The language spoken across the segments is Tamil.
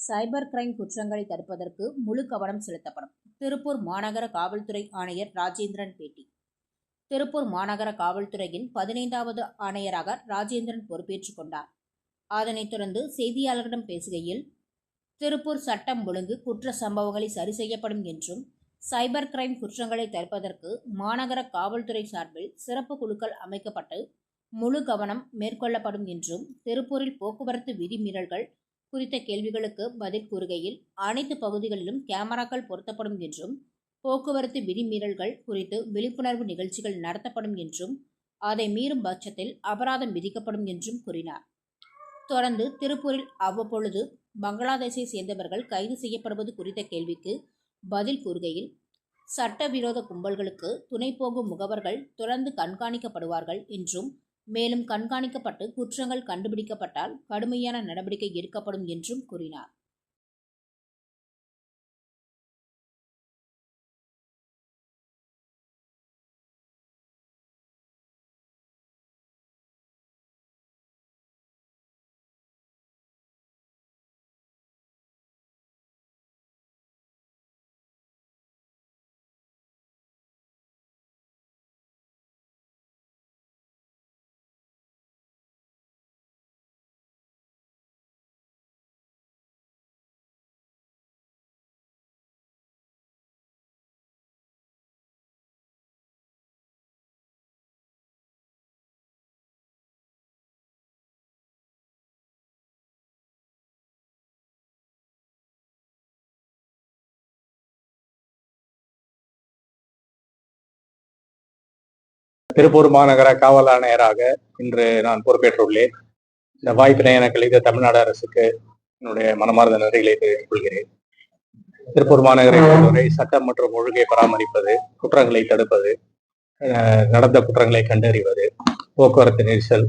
சைபர் கிரைம் குற்றங்களை தடுப்பதற்கு முழு கவனம் செலுத்தப்படும். திருப்பூர் மாநகர காவல்துறை ஆணையர் ராஜேந்திரன் பேட்டி. திருப்பூர் மாநகர காவல்துறையின் பதினைந்தாவது ஆணையராக ராஜேந்திரன் பொறுப்பேற்றுக் கொண்டார். அதனைத் தொடர்ந்து செய்தியாளர்களிடம் பேசுகையில் திருப்பூர் சட்டம் ஒழுங்கு குற்ற சம்பவங்களை சரி செய்யப்படும் என்றும் சைபர் கிரைம் குற்றங்களை தடுப்பதற்கு மாநகர காவல்துறை சார்பில் சிறப்பு குழுக்கள் அமைக்கப்பட்டு முழு கவனம் மேற்கொள்ளப்படும் என்றும் திருப்பூரில் போக்குவரத்து விதிமீறல்கள் குறித்த கேள்விகளுக்கு பதில் கூறுகையில் அனைத்து பகுதிகளிலும் கேமராக்கள் பொருத்தப்படும் என்றும் போக்குவரத்து விதிமீறல்கள் குறித்து விழிப்புணர்வு நிகழ்ச்சிகள் நடத்தப்படும் என்றும் அதை மீறும் பட்சத்தில் அபராதம் விதிக்கப்படும் என்றும் கூறினார். தொடர்ந்து திருப்பூரில் அவ்வப்பொழுது பங்களாதேஷை சேர்ந்தவர்கள் கைது செய்யப்படுவது குறித்த கேள்விக்கு பதில் கூறுகையில் சட்டவிரோத கும்பல்களுக்கு துணை போகும் முகவர்கள் தொடர்ந்து கண்காணிக்கப்படுவார்கள் என்றும் மேலும் கண்காணிக்கப்பட்டு குற்றங்கள் கண்டுபிடிக்கப்பட்டால் கடுமையான நடவடிக்கை எடுக்கப்படும் என்றும் கூறினார். திருப்பூர் மாநகர காவல் ஆணையராக இன்று நான் பொறுப்பேற்றுள்ளேன். இந்த வாய்ப்பினை எனக்கு அளித்த தமிழ்நாடு அரசுக்கு என்னுடைய மனமார்ந்த நன்றிகளை தெரிவித்துக் கொள்கிறேன். திருப்பூர் மாநகரை பொறுத்தவரை சட்டம் மற்றும் ஒழுங்கை பராமரிப்பது குற்றங்களை தடுப்பது அஹ், நடந்த குற்றங்களை கண்டறிவது போக்குவரத்து நெரிசல்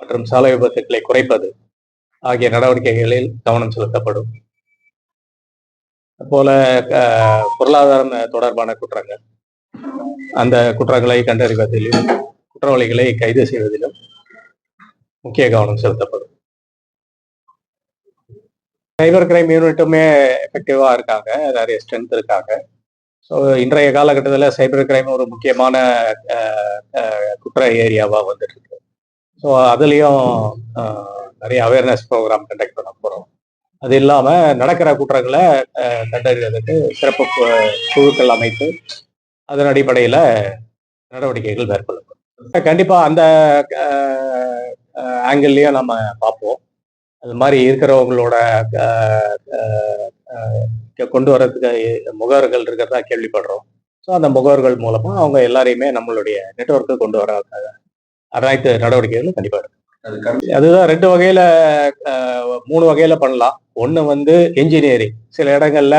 மற்றும் சாலை விபத்துக்களை குறைப்பது ஆகிய நடவடிக்கைகளில் கவனம் செலுத்தப்படும். போல பொருளாதாரம் தொடர்பான குற்றங்கள். அந்த குற்றங்களை கண்டறிவதிலும் குற்றவாளிகளை கைது செய்வதிலும் முக்கிய கவனம் செலுத்தப்படும். சைபர் கிரைம் யூனிட்டுமே எஃபெக்டிவா இருக்காங்க நிறைய ஸ்ட்ரென்த் இருக்காங்க. ஸோ இன்றைய காலகட்டத்தில் சைபர் கிரைம் ஒரு முக்கியமான அஹ், குற்ற ஏரியாவா வந்துட்டு இருக்கு ஸோ அதுலேயும் நிறைய அவேர்னஸ் ப்ரோக்ராம் கண்டக்ட் பண்ண போகிறோம் அது இல்லாமல் நடக்கிற குற்றங்களை அஹ், கண்டறிவதற்கு சிறப்பு குழுக்கள் அமைத்து அதன் அடிப்படையில் நடவடிக்கைகள் மேற்கொள்ளப்படும். கண்டிப்பா அந்த ஆங்கிள்லயும் நம்ம பார்ப்போம். அது மாதிரி இருக்கிறவங்களோட கொண்டு வர்றதுக்கு முகவர்கள் இருக்கிறதா கேள்விப்படுறோம். ஸோ அந்த முகவர்கள் மூலமா அவங்க எல்லாரையுமே நம்மளுடைய நெட்வொர்க்கு கொண்டு வர அனைத்து நடவடிக்கைகளும் கண்டிப்பா இருக்கு அதுதான் ரெண்டு வகையில மூணு வகையில பண்ணலாம். ஒண்ணு வந்து என்ஜினியரிங் சில இடங்கள்ல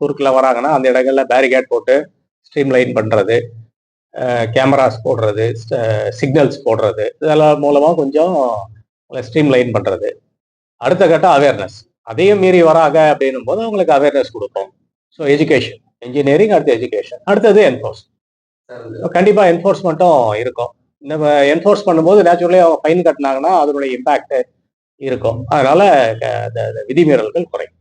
குறுக்குல வராங்கன்னா அந்த இடங்கள்ல பேரிகேட் போட்டு ஸ்ட்ரீம் லைன் பண்றது கேமராஸ் போடுறது சிக்னல்ஸ் போடுறது இதெல்லாம் மூலமா கொஞ்சம் ஸ்ட்ரீம் லைன் பண்றது. அடுத்த கட்டம் அவேர்னஸ் அதையும் மீறி வராங்க அப்படின்னும் போது அவங்களுக்கு அவேர்னஸ் கொடுப்போம் ஸோ எஜுகேஷன் இன்ஜினியரிங் அடுத்து எஜுகேஷன் அடுத்தது என்ஃபோர்ஸ் கண்டிப்பா என்ஃபோர்ஸ்மெண்ட்டும் இருக்கும். நம்ம என்ஃபோர்ஸ் பண்ணும்போது நேச்சுரலி அவங்க ஃபைன் கட்டினாங்கன்னா அதனுடைய இம்பாக்ட் இருக்கும். அதனால விதிமீறல்கள் குறையும்.